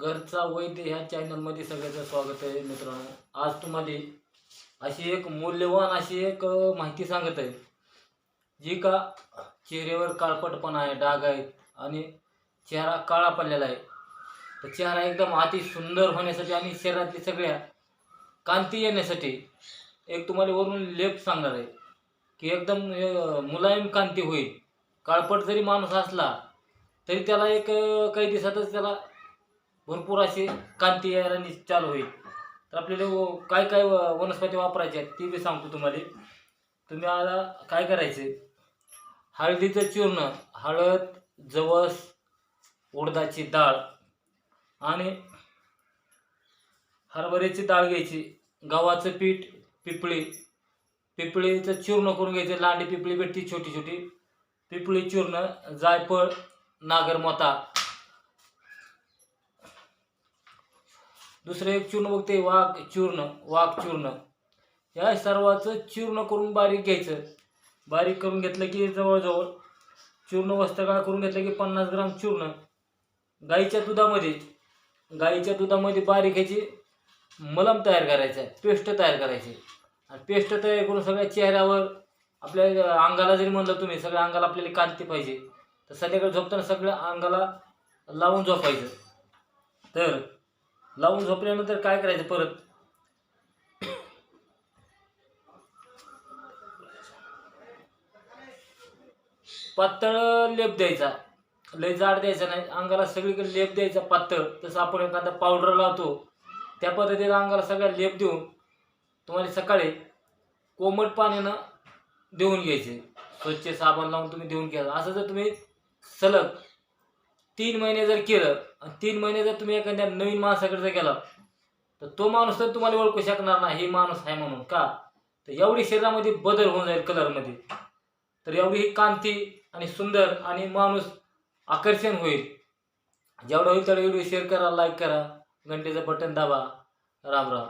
घरचा वैद्य ह्या चॅनलमध्ये सगळ्याचं स्वागत आहे मित्रांनो. आज तुम्हाला अशी एक मूल्यवान अशी एक माहिती सांगत आहे. जी का चेहऱ्यावर काळपटपणा आहे डाग आहेत आणि चेहरा काळा पडलेला आहे. तर चेहरा एकदम अति सुंदर होण्यासाठी आणि शरीरातली सगळ्या कांती येण्यासाठी एक तुम्हाला वरून लेप सांगणार आहे की एकदम मुलायम कांती होईल. काळपट जरी माणूस असला तरी त्याला एक काही दिवसातच त्याला भरपूर अशी कांती राणी चालू होईल. तर आपल्याला व- काय काय व- वनस्पती वापरायची आहेत ती बी सांगतो तुम्हाला. तुम्ही आता काय करायचे? हळदीचं चूर्ण हळद जवस उडदाची डाळ आणि हरभऱ्याची डाळ घ्यायची. गव्हाचं पीठ पिपळी. पिपळीचं चूर्ण करून घ्यायचं. लांडी पिपळी भेटती छोटी छोटी पिपळी चूर्ण जायफळ नागरमोता. दुसरं एक चूर्ण बघते वाघ चूर्ण वाघ चूर्ण. या सर्वाचं चूर्ण करून बारीक घ्यायचं. बारीक करून घेतलं की जवळजवळ चूर्ण वस्त्रगाळ करून घेतलं की पन्नास ग्राम चूर्ण. गाईच्या दुधामध्ये गाईच्या दुधामध्ये बारीक ह्याची मलम तयार करायचं आहे पेस्ट तयार करायची. आणि पेस्ट तयार करून सगळ्या चेहऱ्यावर आपल्या अंगाला जरी म्हणलं तुम्ही सगळ्या अंगाला आपल्याला कांती पाहिजे. तर संध्याकाळी झोपताना सगळ्या अंगाला लावून झोपायचं. तर लावून झोपल्यानंतर काय करायचं परत? पातळ लेप द्यायचा. लय जाड द्यायचा नाही. अंगाला सगळीकडे लेप द्यायचा पातळ. तसं आपण एखादा पावडर लावतो त्या पद्धतीने अंगाला सगळ्या लेप देऊन तुम्हाला सकाळी कोमट पाण्यानं देऊन घ्यायचे. स्वच्छ साबण लावून तुम्ही देऊन घ्या. असं जर तुम्ही सलग तीन महिने जर केलं आणि तीन महिने जर तुम्ही एखाद्या नवीन माणसाकडे जर गेला तर तो माणूस तर तुम्हाला ओळखू शकणार नाही हे माणूस आहे म्हणून. का? तर एवढी शरीरामध्ये बदल होऊन जाईल कलरमध्ये तर एवढी ही कांती आणि सुंदर आणि माणूस आकर्षण होईल. जेवढं होईल तेवढं व्हिडिओ शेअर करा लाईक करा घंटेचं बटन दाबा. राम राम.